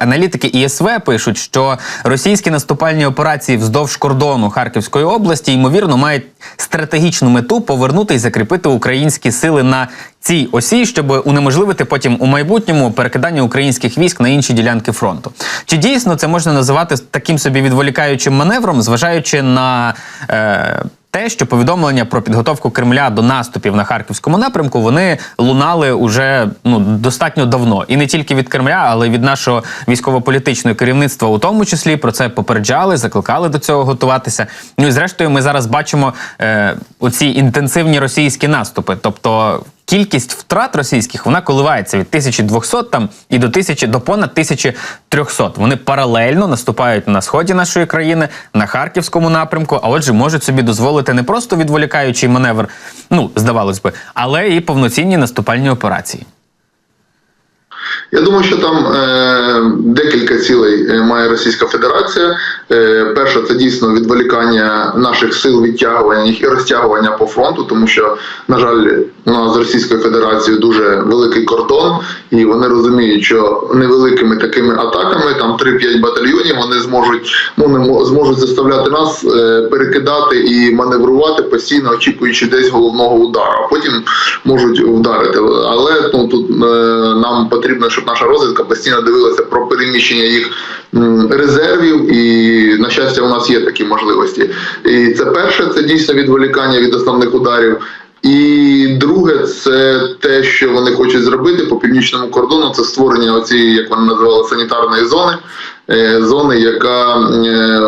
Аналітики ІСВ пишуть, що російські наступальні операції вздовж кордону Харківської області ймовірно мають стратегічну мету повернути і закріпити українські сили на цій осі, щоб унеможливити потім у майбутньому перекидання українських військ на інші ділянки фронту. Чи дійсно це можна називати таким собі відволікаючим маневром, зважаючи на е, те, що повідомлення про підготовку Кремля до наступів на харківському напрямку вони лунали уже ну достатньо давно, і не тільки від Кремля, але й від нашого військово-політичного керівництва, у тому числі про це попереджали, закликали до цього готуватися. Ну і зрештою, ми зараз бачимо е, оці інтенсивні російські наступи, тобто. Кількість втрат російських вона коливається від 1200 там і до 1000, до понад 1300. Вони паралельно наступають на сході нашої країни, на харківському напрямку. А отже, можуть собі дозволити не просто відволікаючий маневр, ну здавалось би, але і повноцінні наступальні операції. Я думаю, що там е, декілька цілей е, має Російська Федерація. Е, перше, це дійсно відволікання наших сил, відтягування їх і розтягування по фронту, тому що, на жаль, у нас з Російською Федерацією дуже великий кордон, і вони розуміють, що невеликими такими атаками, там 3-5 батальйонів, вони зможуть ну не зможуть заставляти нас перекидати і маневрувати постійно, очікуючи десь головного удару. А потім можуть вдарити. Але ну тут нам потрібно, щоб наша розвідка постійно дивилася про переміщення їх резервів, і на щастя, у нас є такі можливості. І це перше, це дійсно відволікання від основних ударів. І друге, це те, що вони хочуть зробити по північному кордону, це створення оцієї, як вони називали, санітарної зони, е, зони, яка е,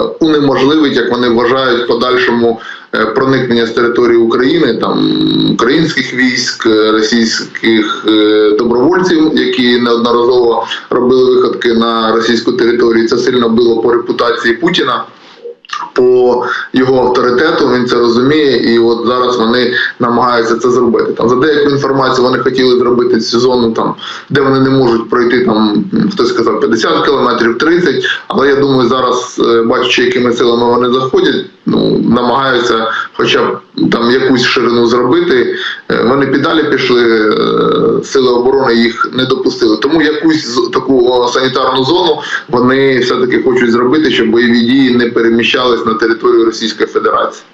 унеможливить, як вони вважають, подальшому е, проникнення з території України, там українських військ, е, російських е, добровольців, які неодноразово робили виходки на російську територію. Це сильно било по репутації Путіна по його авторитету, він це розуміє, і от зараз вони намагаються це зробити. Там за деяку інформацію вони хотіли зробити цю зону, там де вони не можуть пройти там хтось сказав 50 кілометрів, 30, Але я думаю, зараз е, бачачи, якими силами вони заходять, ну намагаються, хоча б там якусь ширину зробити. Е, Вони піддалі пішли, е, сили оборони їх не допустили. Тому якусь таку санітарну зону вони все таки хочуть зробити, щоб бойові дії не переміщались на територію Російської Федерації.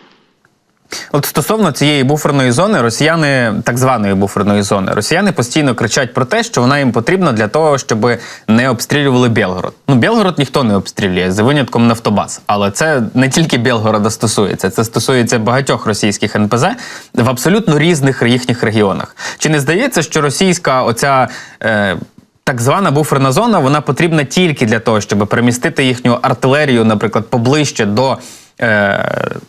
От стосовно цієї буферної зони, росіяни, так званої буферної зони, росіяни постійно кричать про те, що вона їм потрібна для того, щоб не обстрілювали Білгород. Ну, Білгород ніхто не обстрілює за винятком Нафтобаз. Але це не тільки Білгорода стосується, це стосується багатьох російських НПЗ в абсолютно різних їхніх регіонах. Чи не здається, що російська оця. Е, так звана буферна зона вона потрібна тільки для того, щоб перемістити їхню артилерію, наприклад, поближче до,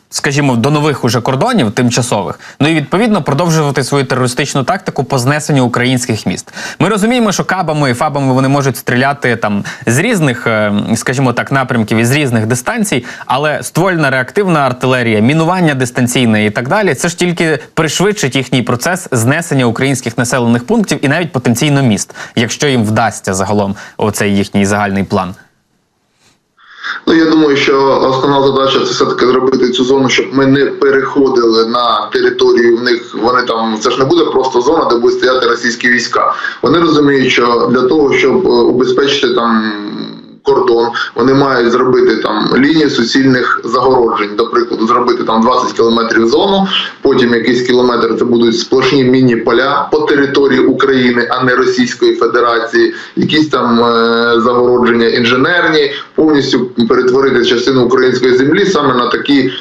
скажімо, до нових уже кордонів тимчасових. Ну і відповідно продовжувати свою терористичну тактику по знесенню українських міст. Ми розуміємо, що кабами і фабами вони можуть стріляти там з різних, е, скажімо так, напрямків і з різних дистанцій, але ствольна реактивна артилерія, мінування дистанційне і так далі, це ж тільки пришвидшить їхній процес знесення українських населених пунктів і навіть потенційно міст, якщо їм вдасться загалом оцей їхній загальний план. Ну я думаю, що основна задача це все таки зробити цю зону, щоб ми не переходили на територію в них. Вони там це ж не буде просто зона, де будуть стояти російські війська. Вони розуміють, що для того, щоб е, убезпечити там. Кордон вони мають зробити там лінію суцільних загороджень, до прикладу, зробити там 20 кілометрів зону. Потім якийсь кілометр це будуть сплошні міні-поля по території України, а не Російської Федерації. Якісь там е, загородження інженерні, повністю перетворити частину української землі саме на такі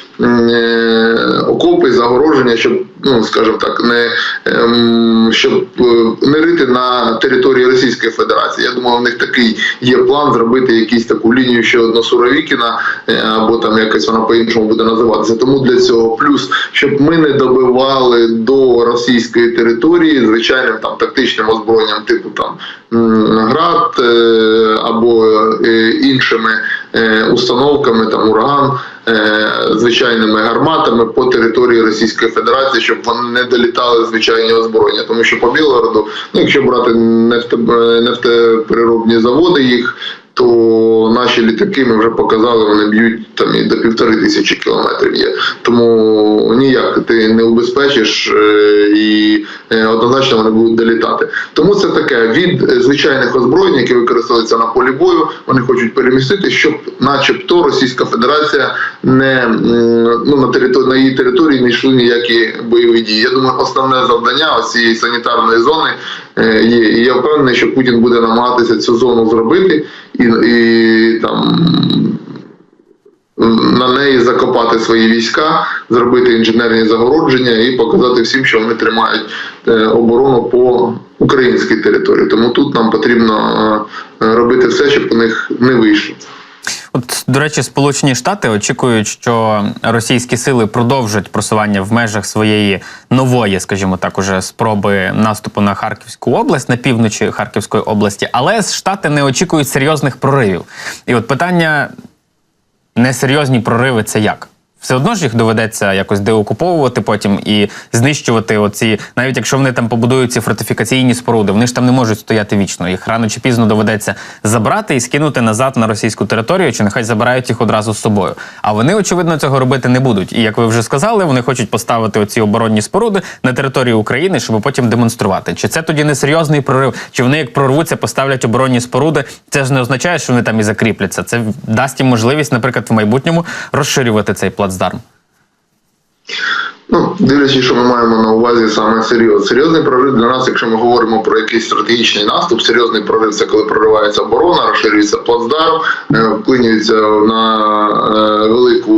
окопи, загородження, щоб ну скажімо так, не ем, щоб е, не рити на території Російської Федерації. Я думаю, у них такий є план зробити якусь таку лінію ще одну Суровікіна, е, або там якось вона по-іншому буде називатися. Тому для цього плюс, щоб ми не добивали до російської території звичайним там тактичним озброєнням, типу там град е, або е, іншими е, установками, там ураган. Е, Звичайними гарматами по території Російської Федерації, щоб вони не долітали звичайні озброєння, тому що по Білгороду, ну якщо брати нефте, нефтепереробні заводи, їх то наші літаки ми вже показали, вони б'ють там і до півтори тисячі кілометрів є. Тому ніяк ти не убезпечиш е, і е, однозначно вони будуть долітати. Тому це таке від звичайних озброєнь, які використовуються на полі бою. Вони хочуть перемістити, щоб, начебто, Російська Федерація не ну на території на її території не йшли ніякі бойові дії. Я думаю, основне завдання цієї санітарної зони є. І я впевнений, що Путін буде намагатися цю зону зробити і, і там на неї закопати свої війська, зробити інженерні загородження і показати всім, що вони тримають е, оборону по українській території. Тому тут нам потрібно е, робити все, щоб у них не вийшло. От, до речі, Сполучені Штати очікують, що російські сили продовжать просування в межах своєї нової, скажімо так, уже спроби наступу на Харківську область на півночі Харківської області, але Штати не очікують серйозних проривів. І от питання: несерйозні прориви це як? Все одно ж їх доведеться якось деокуповувати потім і знищувати оці, навіть якщо вони там побудують ці фортифікаційні споруди, вони ж там не можуть стояти вічно. Їх рано чи пізно доведеться забрати і скинути назад на російську територію, чи нехай забирають їх одразу з собою. А вони, очевидно, цього робити не будуть. І як ви вже сказали, вони хочуть поставити оці оборонні споруди на території України, щоб потім демонструвати. Чи це тоді не серйозний прорив? Чи вони як прорвуться, поставлять оборонні споруди? Це ж не означає, що вони там і закріпляться. Це дасть їм можливість, наприклад, в майбутньому розширювати цей плацдарм. Ну, дивлячись, що ми маємо на увазі саме серйоз. Серйозний прорив для нас, якщо ми говоримо про якийсь стратегічний наступ, серйозний прорив це коли проривається оборона, розширюється плацдарм, е, вклинюється на е, велику,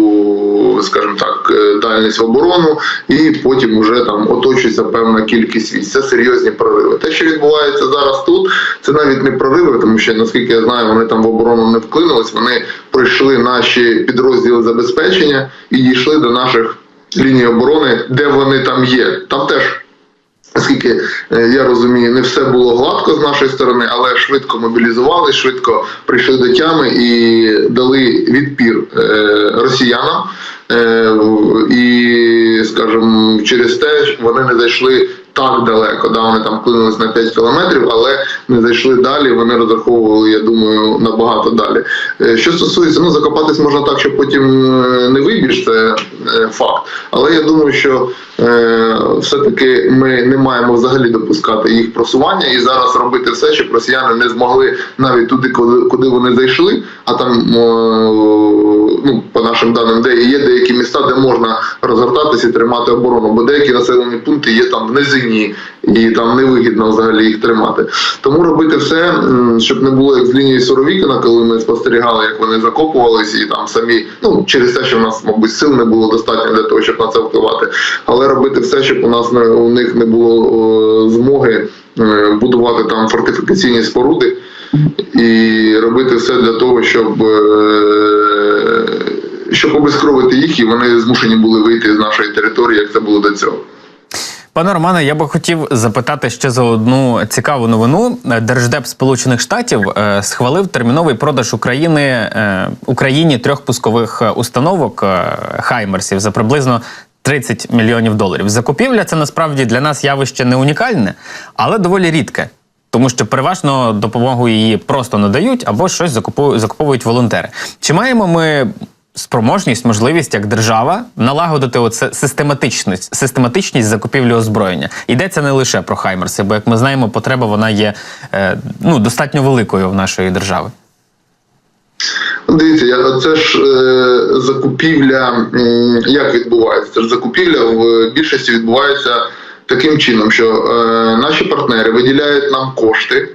скажімо так, е, дальність в оборону, і потім вже там оточується певна кількість військ. Це серйозні прориви. Те, що відбувається зараз тут, це навіть не прориви, тому що наскільки я знаю, вони там в оборону не вклинились. Вони пройшли наші підрозділи забезпечення і дійшли до наших лінії оборони, де вони там є. Там теж, оскільки е, я розумію, не все було гладко з нашої сторони, але швидко мобілізували, швидко прийшли до тями і дали відпір е, росіянам. Е, І, скажімо, через те вони не зайшли так далеко. Да, вони там вклинились на 5 кілометрів, але не зайшли далі. Вони розраховували, я думаю, набагато далі. Е, Що стосується, ну закопатись можна так, що потім е, не вибіж, це е, факт. Але я думаю, що все-таки ми не маємо взагалі допускати їх просування і зараз робити все, щоб росіяни не змогли навіть туди, куди, вони зайшли. А там, ну, по нашим даним, де є деякі міста, де можна розгортатися і тримати оборону, бо деякі населені пункти є там в низині, і там невигідно взагалі їх тримати. Тому робити все, щоб не було як з лінії Суровікіна, коли ми спостерігали, як вони закопувалися, і там самі, ну через те, що в нас, мабуть, сил не було достатньо для того, щоб на це впливати. Але робити все, щоб у нас не у них не було змоги е, будувати там фортифікаційні споруди і робити все для того, щоб. е, Щоб обезкровити їх, і вони змушені були вийти з нашої території, як це було до цього. Пане Романе, я би хотів запитати ще за одну цікаву новину. Держдеп Сполучених Штатів е, схвалив терміновий продаж України е, Україні трьох пускових е, установок Хаймерсів за приблизно 30 мільйонів доларів. Закупівля це насправді для нас явище не унікальне, але доволі рідке. Тому що переважно допомогу її просто надають або щось закуповують волонтери. Чи маємо ми спроможність, можливість як держава налагодити оце систематичність, систематичність закупівлі озброєння? Йдеться не лише про Хаймерси, бо як ми знаємо, потреба вона є е, ну, достатньо великою в нашої держави. Ну, Дивіться, це ж е, закупівля, м, як відбувається? Це ж закупівля в більшості відбувається таким чином, що е, наші партнери виділяють нам кошти.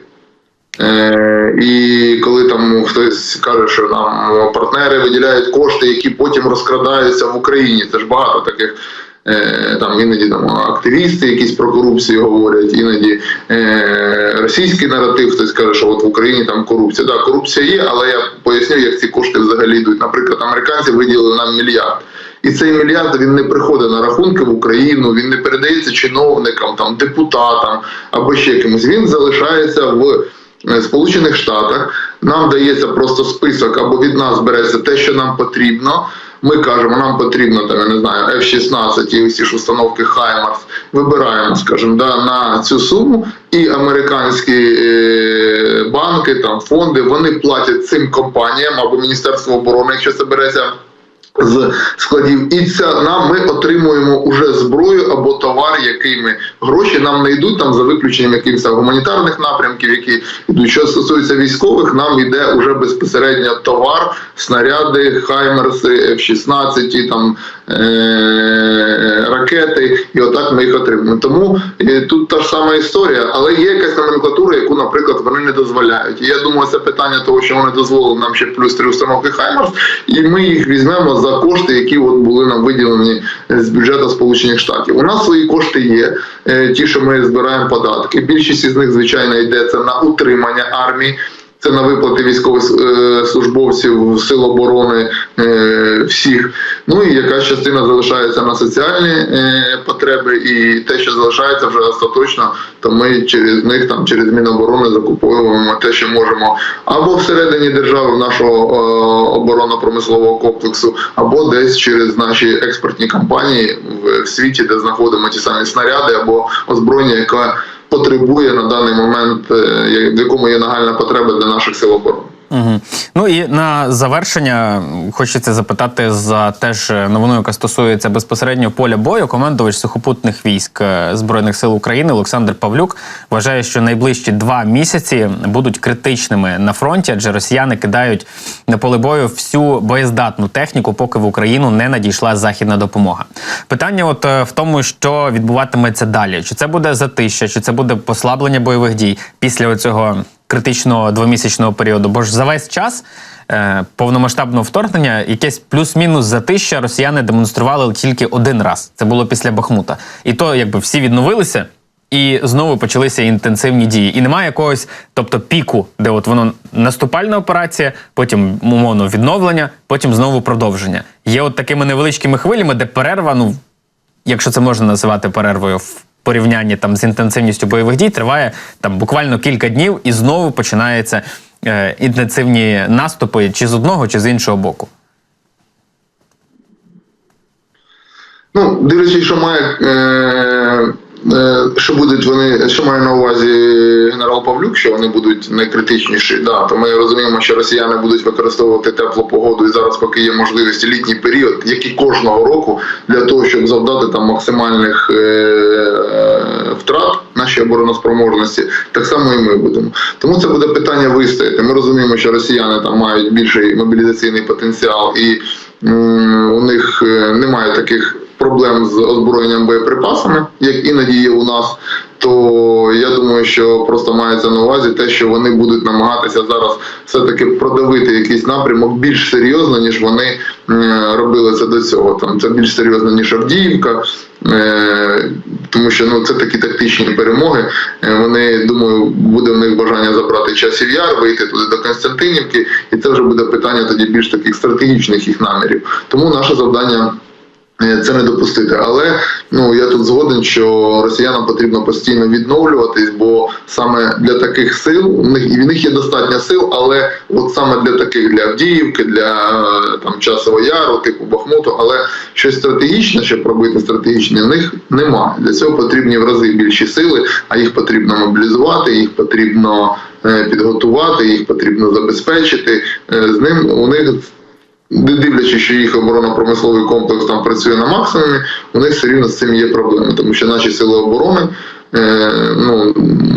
Е, і коли там хтось каже, що нам партнери виділяють кошти, які потім розкрадаються в Україні, це ж багато таких. е, Там іноді там активісти якісь про корупцію говорять, іноді е, російський наратив, хтось каже, що от в Україні там корупція. Так, корупція є, але я поясню, як ці кошти взагалі йдуть. Наприклад, американці виділили нам мільярд. І цей мільярд він не приходить на рахунки в Україну, він не передається чиновникам, там депутатам або ще кимось. Він залишається в е, Сполучених Штатах. Нам дається просто список або від нас береться те, що нам потрібно. Ми кажемо, нам потрібно там, я не знаю, F-16 і усі ж установки Хаймарс. Вибираємо, скажімо, да, на цю суму, і американські е, банки, там фонди, вони платять цим компаніям або Міністерство оборони, якщо це береться з складів, і ця нам ми отримуємо уже зброю або товар, який ми гроші нам не йдуть там за виключенням якихось гуманітарних напрямків, які йдуть. Що стосується військових, нам йде уже безпосередньо товар, снаряди, хаймерси, F-16, там ракети, і отак ми їх отримуємо. Тому е, тут та ж сама історія, але є якась номенклатура, яку, наприклад, вони не дозволяють. І я думаю, це питання того, що вони дозволили нам ще плюс три установки Хаймерс, і ми їх візьмемо за кошти, які от були нам виділені з бюджету Сполучених Штатів. У нас свої кошти є, е, ті, що ми збираємо податки. Більшість із них, звичайно, йдеться на утримання армії. Це на виплати військовослужбовців сил оборони е, всіх. Ну і якась частина залишається на соціальні е, потреби, і те, що залишається вже остаточно, то ми через них там через Міноборони закуповуємо те, що можемо, або всередині держави нашого е, оборонно-промислового комплексу, або десь через наші експортні компанії в, світі, де знаходимо ті самі снаряди або озброєння, яке потребує на даний момент, е, в якому є нагальна потреба для наших сил оборони. Угу. Ну і на завершення хочеться запитати за теж новину, яка стосується безпосередньо поля бою. Командувач сухопутних військ е, збройних сил України Олександр Павлюк вважає, що найближчі два місяці будуть критичними на фронті, адже росіяни кидають на поле бою всю боєздатну техніку, поки в Україну не надійшла західна допомога. Питання, от е, в тому, що відбуватиметься далі: чи це буде затища, чи це буде послаблення бойових дій після цього критичного двомісячного періоду. Бо ж за весь час е, повномасштабного вторгнення якесь плюс-мінус затища росіяни демонстрували тільки один раз. Це було після Бахмута. І то, якби всі відновилися. І знову почалися інтенсивні дії. І немає якогось, тобто піку, де от воно наступальна операція, потім умовно відновлення, потім знову продовження. Є от такими невеличкими хвилями, де перерва, ну якщо це можна називати перервою в порівнянні там з інтенсивністю бойових дій, триває там буквально кілька днів, і знову починаються е, інтенсивні наступи чи з одного, чи з іншого боку. Ну, дивлячись, що має. Е, що будуть вони, що має на увазі генерал Павлюк, що вони будуть найкритичніші, да, то ми розуміємо, що росіяни будуть використовувати теплу погоду і зараз, поки є можливість літній період, як і кожного року, для того, щоб завдати там максимальних е, е, втрат нашій обороноспроможності, так само і ми будемо. Тому це буде питання вистояти. Ми розуміємо, що росіяни там мають більший мобілізаційний потенціал, і у них е, немає таких проблем з озброєнням боєприпасами, як іноді є у нас. То я думаю, що просто мається на увазі те, що вони будуть намагатися зараз все-таки продавити якийсь напрямок більш серйозно, ніж вони робили це до цього. Там це більш серйозно, ніж Авдіївка, е, тому що ну це такі тактичні перемоги. Е, Вони думаю, буде в них бажання забрати часів яр, вийти туди до Константинівки, і це вже буде питання тоді більш таких стратегічних їх намірів. Тому наше завдання. Е, Це не допустити, але ну я тут згоден, що росіянам потрібно постійно відновлюватись, бо саме для таких сил у них і в них є достатньо сил, але от саме для таких для Авдіївки, для е, там часового яру, типу Бахмуту, але щось стратегічне, щоб робити стратегічне, в них немає. Для цього потрібні в рази більші сили, а їх потрібно мобілізувати, їх потрібно е, підготувати, їх потрібно забезпечити. З ним у них дивлячись, що їх оборонно-промисловий комплекс там працює на максимумі, у них все рівно з цим є проблеми, тому що наші сили оборони е, ну,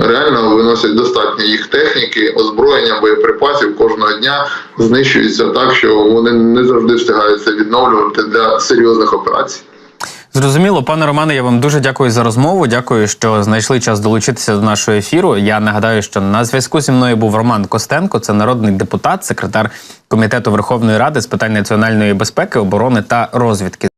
реально виносять достатньо їх техніки, озброєння, боєприпасів кожного дня знищуються так, що вони не завжди встигаються відновлювати для серйозних операцій. Зрозуміло, пане Романе, я вам дуже дякую за розмову. Дякую, що знайшли час долучитися до нашого ефіру. Я нагадаю, що на зв'язку зі мною був Роман Костенко, це народний депутат, секретар комітету Верховної Ради з питань національної безпеки, оборони та розвідки.